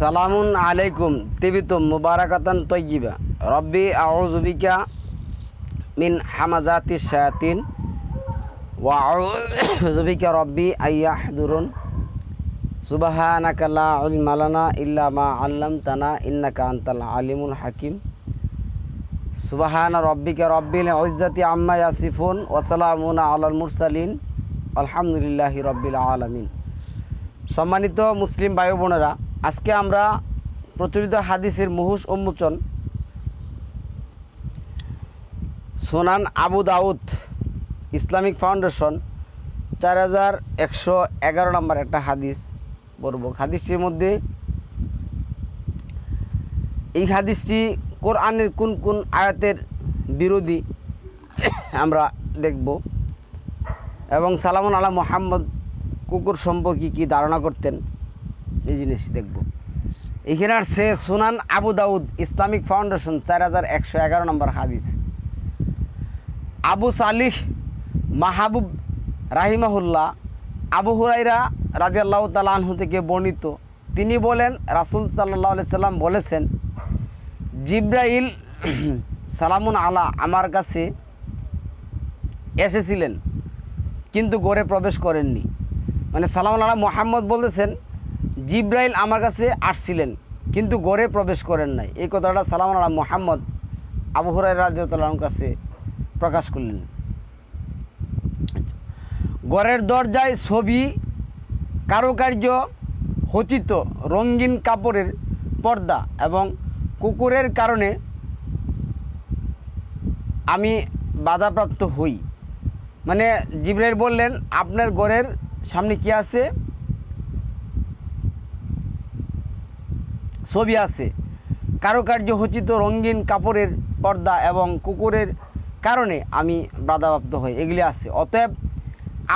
সালামুন আলাইকুম তিবিতুম মুবারাকাতান তৈজিবা রব্বি আউজুবিকা মিন হামাজাতি শায়াতিন, ওয়া আউজুবিকা রব্বি আইয়াহদুরুন সুবহানাকা লা ইলমা লানা ইল্লা মা আল্লামতানা ইন্নাকা আনতাল আলিমুল হাকিম। সুবহানা রব্বিকা রব্বিল ইজ্জাতি আম্মা ইয়াসিফুন, ওয়া সালামুন আলাল মুরসালিন, আলহামদুলিল্লাহি রব্বিল আলামিন। সম্মানিত মুসলিম ভাই বোনেরা আজকে আমরা প্রচলিত হাদিসের মুহুস উন্মোচন সোনান আবু দাউদ ইসলামিক ফাউন্ডেশন, চার হাজার একশো এগারো নম্বর একটা হাদিস পড়ব। হাদিসটির মধ্যে এই হাদিসটি কোরআনের কোন কোন আয়াতের বিরোধী আমরা দেখব এবং সালামুন আলা মোহাম্মদ কুকুর সম্পর্কে কী ধারণা করতেন? এই জিনিস দেখব। এখানে আসছে সুনান আবু দাউদ ইসলামিক ফাউন্ডেশন, চার হাজার একশো এগারো নম্বর হাদিস। আবু সালিহ মাহবুব রাহিমাহুল্লাহ আবু হুরাইরা রাজি আল্লাহ তালাহু থেকে বর্ণিত। তিনি বলেন, রাসুল সাল্লাহ সাল্লাম বলেছেন, জিব্রাইল সালামুন আলা আমার কাছে এসেছিলেন, কিন্তু গড়ে প্রবেশ করেননি। মানে সালাম আল্লাহ মোহাম্মদ বলতেছেন জিব্রাইল আমার কাছে আসছিলেন, কিন্তু গড়ে প্রবেশ করেন নাই। এই কথাটা সালাম আল্লাহ মোহাম্মদ আবু হরাই রাজিউল্লাহর কাছে প্রকাশ করলেন। গড়ের দরজায় ছবি, কারুকার্য, হচিত রঙিন কাপড়ের পর্দা এবং কুকুরের কারণে আমি বাধাপ্রাপ্ত হই। মানে জিব্রাইল বললেন, আপনার ঘরের সামনে কি আছে? ছবি আছে। কারুকার্য খচিত রঙিন কাপড়ের পর্দা এবং কুকুরের কারণে আমি বাধাপ্রাপ্ত হই। এগুলি আছে। অতএব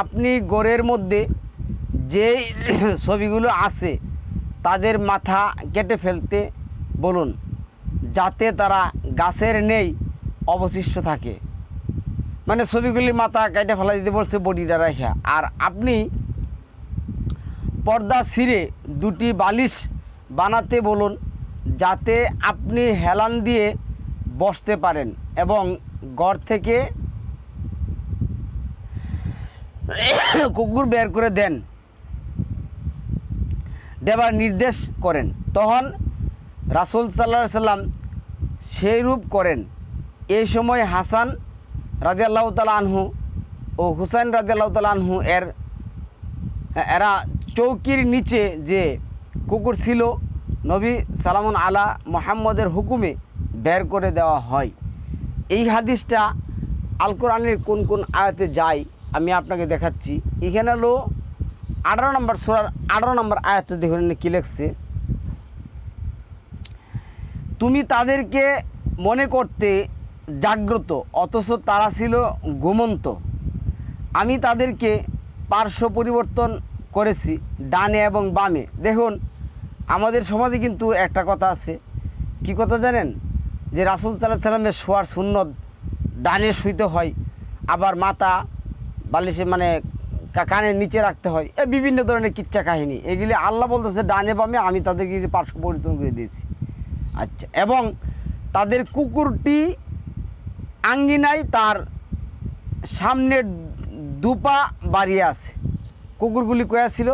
আপনি গোরের মধ্যে যে ছবিগুলো আছে, তাদের মাথা কেটে ফেলতে বলুন, যাতে তারা গাছের নেই অবশিষ্ট থাকে। মানে ছবিগুলির মাথা কেটে ফেলা দিতে বলছে বডিটা রেখা। আর আপনি পর্দা ছিঁড়ে দুটি বালিশ বানাতে বলুন যাতে আপনি হেলান দিয়ে বসতে পারেন এবং ঘর থেকে কুকুর বের করে দেন। দেবার নির্দেশ করেন। তখন রাসুল সাল্লা সাল্লাম সেই রূপ করেন। এই সময় হাসান রাজি আল্লাহ আনহু ও হুসাইন রাজি আল্লাহ আনহু এর, এরা চৌকির নিচে যে কুকুর ছিল, নবী সালামুন আলা মোহাম্মদের হুকুমে বের করে দেওয়া হয়। এই হাদিসটা আল কোরআনের কোন কোন আয়াতে যায়, আমি আপনাকে দেখাচ্ছি। এখানে হলো আঠারো নম্বর সোরার আঠারো নম্বর আয়াতে দেখুন কী লেখছে। তুমি তাদেরকে মনে করতে জাগ্রত, অথচ তারা ছিল ঘুমন্ত। আমি তাদেরকে পার্শ্ব পরিবর্তন করেছি, ডানে এবং বামে। দেখুন আমাদের সমাজে কিন্তু একটা কথা আছে। কি কথা জানেন? যে রাসুল সাল্লাহ সাল্লামের শোয়ার সুন্নত ডানে শুইতে হয়, আবার মাথা বালিশে মানে কানের নিচে রাখতে হয়। এ বিভিন্ন ধরনের কিচ্ছা কাহিনী। এগুলি আল্লাহ বলতেছে, ডানে বামে আমি তাদেরকে যে পার্শ্ব পরিবর্তন করে দিয়েছি। আচ্ছা এবং তাদের কুকুরটি আঙ্গিনায় তার সামনের দুপা বাড়িয়ে আছে। কুকুরগুলি কয়া ছিল?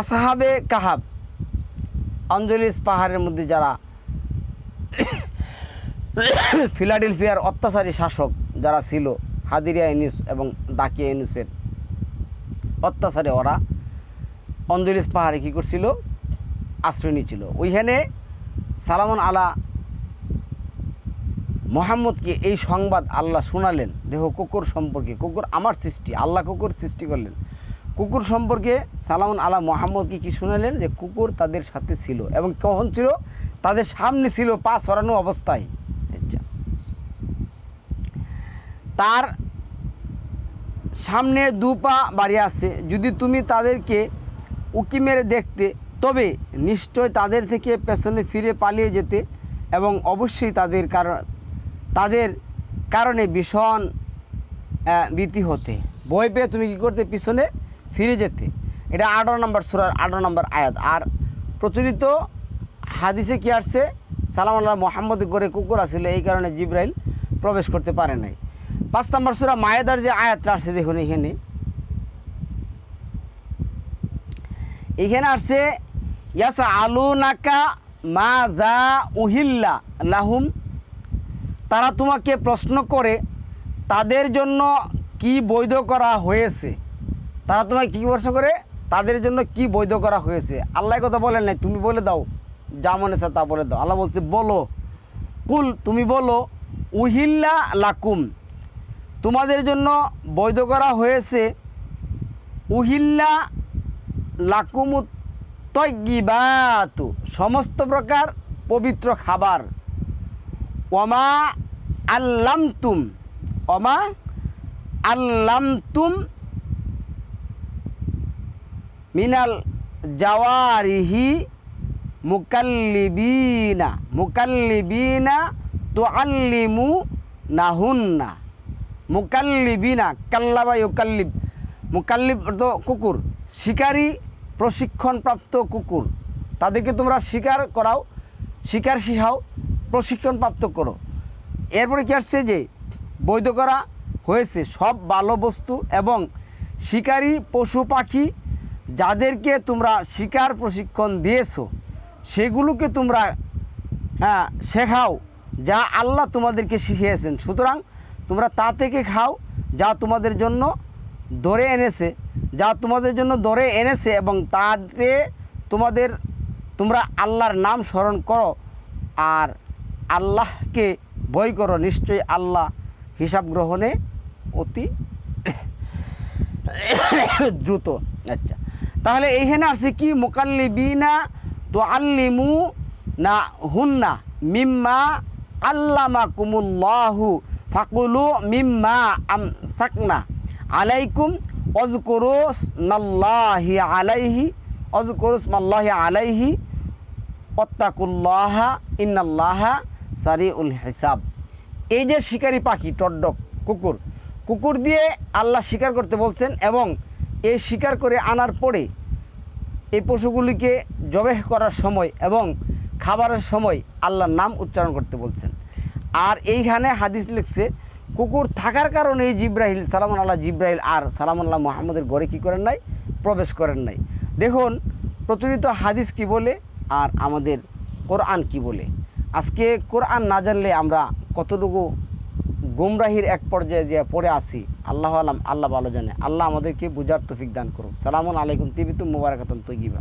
আসাহাবে কাহাব। অঞ্জলিস পাহাড়ের মধ্যে যারা ফিলাডেলফিয়ার অত্যাচারী শাসক যারা ছিল, হাদিরিয়া ইউনুস এবং দাকিয়া ইউনুসের অত্যাচারে ওরা অঞ্জলিস পাহাড়ে কী করছিল? আশ্রয় নিয়েছিল ওইখানে সালামন আলা মোহাম্মদকে এই সংবাদ আল্লাহ শোনালেন। দেখো কুকুর সম্পর্কে, কুকুর আমার সৃষ্টি, আল্লাহ কুকুর সৃষ্টি করলেন। কুকুর সম্পর্কে সালামন আলা মোহাম্মদকে কি শোনালেন? যে কুকুর তাদের সাথে ছিল এবং কখন ছিল? তাদের সামনে ছিল পা সরানো অবস্থায়। আচ্ছা। তার সামনে দু পা বাড়ি আছে। যদি তুমি তাদেরকে উকি মেরে দেখতে, তবে নিশ্চয় তাদের থেকে পেছনে ফিরে পালিয়ে যেতে এবং অবশ্যই তাদের কারণ, তাদের কারণে ভীষণ ভীতি হতে। ভয় পেয়ে তুমি কী করতে? পিছনে ফিরে যেতে। এটা আঠারো নম্বর সুরার আঠারো নম্বর আয়াত। আর প্রচলিত হাদিসে কি আসছে? সালাম আল্লাহ, মোহাম্মদ করে কুকুর আসছিল এই কারণে জিব্রাইল প্রবেশ করতে পারে নাই। পাঁচ নম্বর সুরা মায়েদার যে আয়াতটা আসছে, দেখুন এখানে। এখানে আসছে ইয়াসা আলু নাকা মা যা উহিল্লা লাহুম। তারা তোমাকে প্রশ্ন করে, তাদের জন্য কি বৈধ করা হয়েছে? তারা তোমায় কী প্রশ্ন করে? তাদের জন্য কি বৈধ করা হয়েছে? আল্লাহ কথা বলেন নাই, তুমি বলে দাও। যা মনে তা বলে দাও। আল্লাহ বলছে, বলো। কুল, তুমি বলো, উহিল্লা লাকুম। তোমাদের জন্য বৈধ করা হয়েছে, উহিল্লা লাকুমু তৈগিবাতু সমস্ত প্রকার পবিত্র খাবার। ওমা আল্লামতুম। ওমা আল্লামতুম মিনাল জাওয়ারিহি মুকাল্লিবিনা মুকাল্লিবিনা তো আল্লিমু নাহুন্না। মুকাল্লিবিনা, কাল্লাবা ইউকাল্লিব। মুকাল্লিব তো কুকুর। শিকারী প্রশিক্ষণপ্রাপ্ত কুকুর। তাদেরকে তোমরা শিকার করাও, শিকার শিখাও, প্রশিক্ষণপ্রাপ্ত করো। এরপরে কি আসছে যে, বৈধ করা হয়েছে সব ভালো বস্তু এবং শিকারী পশু পাখি যাদেরকে তোমরা শিকার প্রশিক্ষণ দিয়েছ, সেগুলোকে তোমরা হ্যাঁ শেখাও যা আল্লাহ তোমাদেরকে শিখিয়েছেন। সুতরাং তোমরা তা থেকে খাও যা তোমাদের জন্য ধরে এনেছে, যা তোমাদের জন্য ধরে এনেছে এবং তাতে তোমাদের, তোমরা আল্লাহর নাম স্মরণ করো আর আল্লাহকে বই করো। নিশ্চয়ই আল্লাহ হিসাব গ্রহণে অতি দ্রুত। আচ্ছা। তাহলে এইখানে আছে কি? মোকাল্লিবিনা তো আল্লিমু না হুন্না মিম্মা আল্লামা কুমুল্লাহু ফাকুলু মিম্মা আম সাকনা আলাইকুম অজকুরুস মাল্লাহি আলাইহি অজকুরুস মাল্লাহি আলাইহি অত্তাকুল্লাহা ইন্নাল্লাহা সারি উল হিসাব। এই যে শিকারী পাখি টড্ডক কুকুর কুকুর দিয়ে আল্লাহ শিকার করতে বলছেন এবং এই শিকার করে আনার পরে এই পশুগুলিকে জবেহ করার সময় এবং খাবারের সময় আল্লাহর নাম উচ্চারণ করতে বলছেন। আর এইখানে হাদিস লিখছে, কুকুর থাকার কারণে জিব্রাহিল সালাম আল্লাহ জিব্রাহিল আর সালাম আল্লাহ মোহাম্মদের ঘরে কী করেন নাই? প্রবেশ করেন নাই। দেখুন, প্রচলিত হাদিস কি বলে আর আমাদের কোরআন কি বলে? আজকে কোরআন না জানলে আমরা কতটুকু গুমরাহির এক পর্যায়ে যে পড়ে আসি, আল্লাহ আলাম, আল্লাহ ভালো জানে। আল্লাহ আমাদেরকে বুঝার তফিক দান করুক। সালামুন আলাইকুম, তিবিতুম মুবারকাতন তৈগিবা